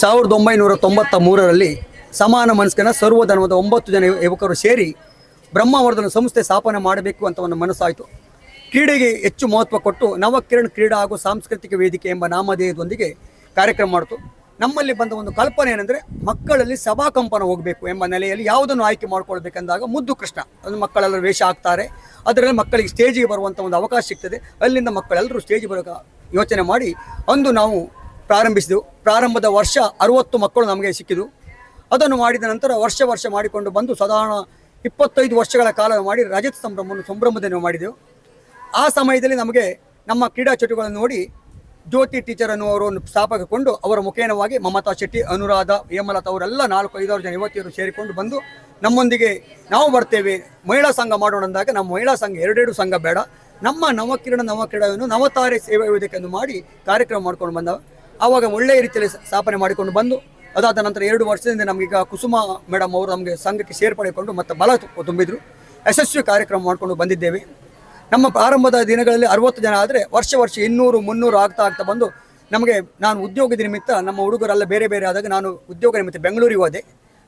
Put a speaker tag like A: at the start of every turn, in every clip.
A: ಸಾವಿರದ ಒಂಬೈನೂರ ತೊಂಬತ್ತ ಮೂರರಲ್ಲಿ ಸಮಾನ ಮನಸ್ಕನ ಸರ್ವಧರ್ಮದ ಒಂಬತ್ತು ಜನ ಯುವಕರು ಸೇರಿ ಬ್ರಹ್ಮವರ್ಧನ ಸಂಸ್ಥೆ ಸ್ಥಾಪನೆ ಮಾಡಬೇಕು ಅಂತ ಒಂದು ಮನಸ್ಸಾಯಿತು. ಕ್ರೀಡೆಗೆ ಹೆಚ್ಚು ಮಹತ್ವ ಕೊಟ್ಟು ನವಕಿರಣ್ ಕ್ರೀಡಾ ಹಾಗೂ ಸಾಂಸ್ಕೃತಿಕ ವೇದಿಕೆ ಎಂಬ ನಾಮಧೇಯದೊಂದಿಗೆ ಕಾರ್ಯಕ್ರಮ ಮಾಡಿತು. ನಮ್ಮಲ್ಲಿ ಬಂದ ಒಂದು ಕಲ್ಪನೆ ಏನಂದರೆ ಮಕ್ಕಳಲ್ಲಿ ಸಭಾಕಂಪನ ಹೋಗಬೇಕು ಎಂಬ ನೆಲೆಯಲ್ಲಿ ಯಾವುದನ್ನು ಆಯ್ಕೆ ಮಾಡ್ಕೊಳ್ಬೇಕೆಂದಾಗ ಮುದ್ದು ಕೃಷ್ಣ. ಅದು ಮಕ್ಕಳೆಲ್ಲರೂ ವೇಷ ಹಾಕ್ತಾರೆ. ಅದರಲ್ಲಿ ಮಕ್ಕಳಿಗೆ ಸ್ಟೇಜಿಗೆ ಬರುವಂಥ ಒಂದು ಅವಕಾಶ ಸಿಗ್ತದೆ. ಅಲ್ಲಿಂದ ಮಕ್ಕಳೆಲ್ಲರೂ ಸ್ಟೇಜಿಗೆ ಬರೋ ಯೋಚನೆ ಮಾಡಿ ಅಂದು ನಾವು ಪ್ರಾರಂಭಿಸಿದೆವು. ಪ್ರಾರಂಭದ ವರ್ಷ ಅರುವತ್ತು ಮಕ್ಕಳು ನಮಗೆ ಸಿಕ್ಕಿದವು ಅದನ್ನು ಮಾಡಿದ ನಂತರ ವರ್ಷ ವರ್ಷ ಮಾಡಿಕೊಂಡು ಬಂದು ಸಾಧಾರಣ ಇಪ್ಪತ್ತೈದು ವರ್ಷಗಳ ಕಾಲ ಮಾಡಿ ರಜತ ಸಂಭ್ರಮವನ್ನು ಸಂಭ್ರಮದಿಂದ ಮಾಡಿದೆವು. ಆ ಸಮಯದಲ್ಲಿ ನಮಗೆ ನಮ್ಮ ಕ್ರೀಡಾ ಚಟುವಟಿಕೆಗಳನ್ನು ನೋಡಿ ಜ್ಯೋತಿ ಟೀಚರ್ ಅನ್ನುವರನ್ನು ಸ್ಥಾಪಕಗೊಂಡು ಅವರ ಮುಖೇನವಾಗಿ ಮಮತಾ ಶೆಟ್ಟಿ, ಅನುರಾಧ, ಹೇಮಲತಾ ಅವರೆಲ್ಲ ನಾಲ್ಕು, ಐದಾರು ಜನ ಯುವತಿಯರು ಸೇರಿಕೊಂಡು ಬಂದು ನಮ್ಮೊಂದಿಗೆ ನಾವು ಬರ್ತೇವೆ. ಮಹಿಳಾ ಸಂಘ ಮಾಡೋಣ ಅಂದಾಗ ನಮ್ಮ ಮಹಿಳಾ ಸಂಘ ಎರಡೆರಡು ಸಂಘ ಬೇಡ. ನಮ್ಮ ನವಕಿರಣ ನವಕ್ರೀಡೆಯನ್ನು ನವತಾರೆ ಸೇವಾ ವೇದಿಕೆಯನ್ನು ಮಾಡಿ ಕಾರ್ಯಕ್ರಮ ಮಾಡ್ಕೊಂಡು ಬಂದವ. ಆವಾಗ ಒಳ್ಳೆಯ ರೀತಿಯಲ್ಲಿ ಸ್ಥಾಪನೆ ಮಾಡಿಕೊಂಡು ಬಂದು, ಅದಾದ ನಂತರ ಎರಡು ವರ್ಷದಿಂದ ನಮಗೀಗ ಕುಸುಮ ಮೇಡಮ್ ಅವರು ನಮಗೆ ಸಂಘಕ್ಕೆ ಸೇರ್ಪಡೆಕೊಂಡು ಮತ್ತು ಬಲ ತುಂಬಿದ್ರು. ಯಶಸ್ವಿ ಕಾರ್ಯಕ್ರಮ ಮಾಡಿಕೊಂಡು ಬಂದಿದ್ದೇವೆ. ನಮ್ಮ ಪ್ರಾರಂಭದ ದಿನಗಳಲ್ಲಿ ಅರವತ್ತು ಜನ ಆದರೆ ವರ್ಷ ವರ್ಷ ಇನ್ನೂರು, ಮುನ್ನೂರು ಆಗ್ತಾ ಆಗ್ತಾ ಬಂದು ನಮಗೆ ನಾನು ಉದ್ಯೋಗದ ನಿಮಿತ್ತ ನಮ್ಮ ಹುಡುಗರೆಲ್ಲ ಬೇರೆ ಬೇರೆ ಆದಾಗ ನಾನು ಉದ್ಯೋಗ ನಿಮಿತ್ತ ಬೆಂಗಳೂರಿಗೆ ಹೋದೆ.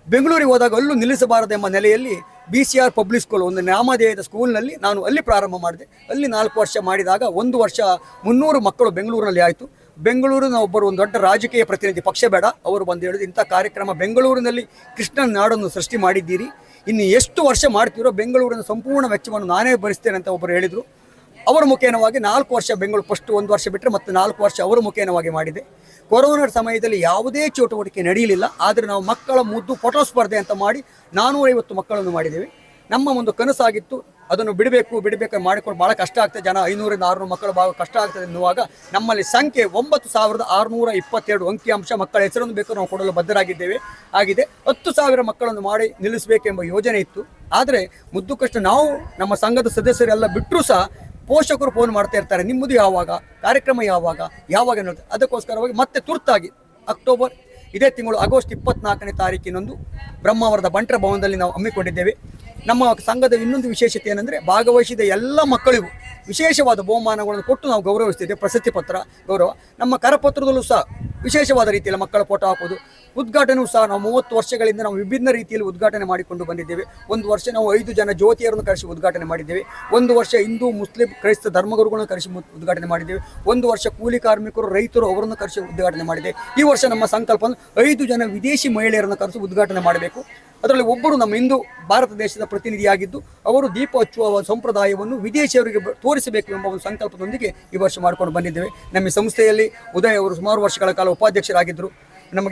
A: ಬೆಂಗಳೂರಿಗೆ ಹೋದಾಗ ಅಲ್ಲೂ ನಿಲ್ಲಿಸಬಾರದೆಂಬ ನೆಲೆಯಲ್ಲಿ B C R public school ಒಂದು ನಾಮಧೇಯದ ಸ್ಕೂಲ್ನಲ್ಲಿ ನಾನು ಅಲ್ಲಿ ಪ್ರಾರಂಭ ಮಾಡಿದೆ. ಅಲ್ಲಿ ನಾಲ್ಕು ವರ್ಷ ಮಾಡಿದಾಗ ಒಂದು ವರ್ಷ ಮುನ್ನೂರು ಮಕ್ಕಳು ಬೆಂಗಳೂರಿನಲ್ಲಿ ಆಯಿತು. ಬೆಂಗಳೂರಿನ ಒಬ್ಬರು ಒಂದು ದೊಡ್ಡ ರಾಜಕೀಯ ಪ್ರತಿನಿಧಿ, ಪಕ್ಷ ಬೇಡ, ಅವರು ಬಂದು ಹೇಳಿದ್ರು, ಇಂಥ ಕಾರ್ಯಕ್ರಮ ಬೆಂಗಳೂರಿನಲ್ಲಿ ಕೃಷ್ಣನ ನಾಡನ್ನು ಸೃಷ್ಟಿ ಮಾಡಿದ್ದೀರಿ. ಇನ್ನು ಎಷ್ಟು ವರ್ಷ ಮಾಡ್ತೀರೋ ಬೆಂಗಳೂರಿನ ಸಂಪೂರ್ಣ ವೆಚ್ಚವನ್ನು ನಾನೇ ಭರಿಸ್ತೇನೆ ಅಂತ ಒಬ್ಬರು ಹೇಳಿದರು. ಅವರ ಮುಖೇನವಾಗಿ ನಾಲ್ಕು ವರ್ಷ ಬೆಂಗಳೂರು ಫಸ್ಟ್ ಒಂದು ವರ್ಷ ಬಿಟ್ಟರೆ ಮತ್ತು ನಾಲ್ಕು ವರ್ಷ ಅವರ ಮುಖೇನವಾಗಿ ಮಾಡಿದೆ. ಕೊರೋನಾ ಸಮಯದಲ್ಲಿ ಯಾವುದೇ ಚಟುವಟಿಕೆ ನಡೆಯಲಿಲ್ಲ, ಆದರೆ ನಾವು ಮಕ್ಕಳ ಮುದ್ದು ಫೋಟೋ ಸ್ಪರ್ಧೆ ಅಂತ ಮಾಡಿ ನಾನ್ನೂರೈವತ್ತು ಮಕ್ಕಳನ್ನು ಮಾಡಿದ್ದೇವೆ. ನಮ್ಮ ಒಂದು ಕನಸಾಗಿತ್ತು. ಅದನ್ನು ಬಿಡಬೇಕು ಬಿಡಬೇಕು ಮಾಡಿಕೊಂಡು ಭಾಳ ಕಷ್ಟ ಆಗ್ತದೆ. ಜನ ಐನೂರಿಂದ ಆರುನೂರು ಮಕ್ಕಳು ಭಾಳ ಕಷ್ಟ ಆಗ್ತದೆ ಎನ್ನುವಾಗ ನಮ್ಮಲ್ಲಿ ಸಂಖ್ಯೆ ಒಂಬತ್ತು ಸಾವಿರದ ಆರುನೂರ ಇಪ್ಪತ್ತೆರಡು ಅಂಕಿಅಂಶ ಮಕ್ಕಳ ಹೆಸರನ್ನು ಬೇಕು ನಾವು ಕೊಡಲು ಬದ್ಧರಾಗಿದ್ದೇವೆ. ಆಗಿದೆ ಹತ್ತು ಸಾವಿರ ಮಕ್ಕಳನ್ನು ಮಾಡಿ ನಿಲ್ಲಿಸಬೇಕೆಂಬ ಯೋಜನೆ ಇತ್ತು. ಆದರೆ ಮುದ್ದು ಕಷ್ಟ ನಾವು ನಮ್ಮ ಸಂಘದ ಸದಸ್ಯರೆಲ್ಲ ಬಿಟ್ಟರೂ ಸಹ ಪೋಷಕರು ಫೋನ್ ಮಾಡ್ತಾ ಇರ್ತಾರೆ. ನಿಮ್ಮದು ಯಾವಾಗ? ಕಾರ್ಯಕ್ರಮ ಯಾವಾಗ? ಯಾವಾಗ ಅನ್ನೋದು. ಅದಕ್ಕೋಸ್ಕರವಾಗಿ ಮತ್ತೆ ತುರ್ತಾಗಿ ಅಕ್ಟೋಬರ್, ಇದೇ ತಿಂಗಳು ಆಗಸ್ಟ್ ಇಪ್ಪತ್ನಾಲ್ಕನೇ ತಾರೀಕಿನಂದು ಬ್ರಹ್ಮಾವರದ ಬಂಟರ ಭವನದಲ್ಲಿ ನಾವು ಹಮ್ಮಿಕೊಂಡಿದ್ದೇವೆ. ನಮ್ಮ ಸಂಘದ ಇನ್ನೊಂದು ವಿಶೇಷತೆ ಏನಂದರೆ ಭಾಗವಹಿಸಿದ ಎಲ್ಲ ಮಕ್ಕಳಿಗೂ ವಿಶೇಷವಾದ ಬಹುಮಾನಗಳನ್ನು ಕೊಟ್ಟು ನಾವು ಗೌರವಿಸ್ತಿದ್ದೇವೆ. ಪ್ರಶಸ್ತಿ ಪತ್ರ, ಗೌರವ. ನಮ್ಮ ಕರಪತ್ರದಲ್ಲೂ ಸಹ ವಿಶೇಷವಾದ ರೀತಿಯಲ್ಲಿ ಮಕ್ಕಳ ಫೋಟೋ ಹಾಕೋದು. ಉದ್ಘಾಟನೆಯೂ ಸಹ ನಾವು ಮೂವತ್ತು ವರ್ಷಗಳಿಂದ ನಾವು ವಿಭಿನ್ನ ರೀತಿಯಲ್ಲಿ ಉದ್ಘಾಟನೆ ಮಾಡಿಕೊಂಡು ಬಂದಿದ್ದೇವೆ. ಒಂದು ವರ್ಷ ನಾವು ಐದು ಜನ ಜ್ಯೋತಿಯರನ್ನು ಕರೆಸಿ ಉದ್ಘಾಟನೆ ಮಾಡಿದ್ದೇವೆ. ಒಂದು ವರ್ಷ ಹಿಂದೂ, ಮುಸ್ಲಿಂ, ಕ್ರೈಸ್ತ ಧರ್ಮಗುರುಗಳನ್ನು ಕರೆಸಿ ಉದ್ಘಾಟನೆ ಮಾಡಿದ್ದೇವೆ. ಒಂದು ವರ್ಷ ಕೂಲಿ ಕಾರ್ಮಿಕರು, ರೈತರು ಅವರನ್ನು ಕರೆಸಿ ಉದ್ಘಾಟನೆ ಮಾಡಿದೆ ಈ ವರ್ಷ ನಮ್ಮ ಸಂಕಲ್ಪ ಐದು ಜನ ವಿದೇಶಿ ಮಹಿಳೆಯರನ್ನು ಕರೆಸಿ ಉದ್ಘಾಟನೆ ಮಾಡಬೇಕು. ಅದರಲ್ಲಿ ಒಬ್ಬರು ನಮ್ಮ ಹಿಂದೂ ಭಾರತ ದೇಶದ ಪ್ರತಿನಿಧಿಯಾಗಿದ್ದು ಅವರು ದೀಪ ಹಚ್ಚುವ ಸಂಪ್ರದಾಯವನ್ನು ವಿದೇಶಿಯವರಿಗೆ ತೋರಿಸಬೇಕು ಎಂಬ ಒಂದು ಸಂಕಲ್ಪದೊಂದಿಗೆ ಈ ವರ್ಷ ಮಾಡಿಕೊಂಡು ಬಂದಿದ್ದೇವೆ. ನಮ್ಮ ಸಂಸ್ಥೆಯಲ್ಲಿ ಉದಯ್ ಅವರು ಸುಮಾರು ವರ್ಷಗಳ ಕಾಲ ಉಪಾಧ್ಯಕ್ಷರಾಗಿದ್ದರು.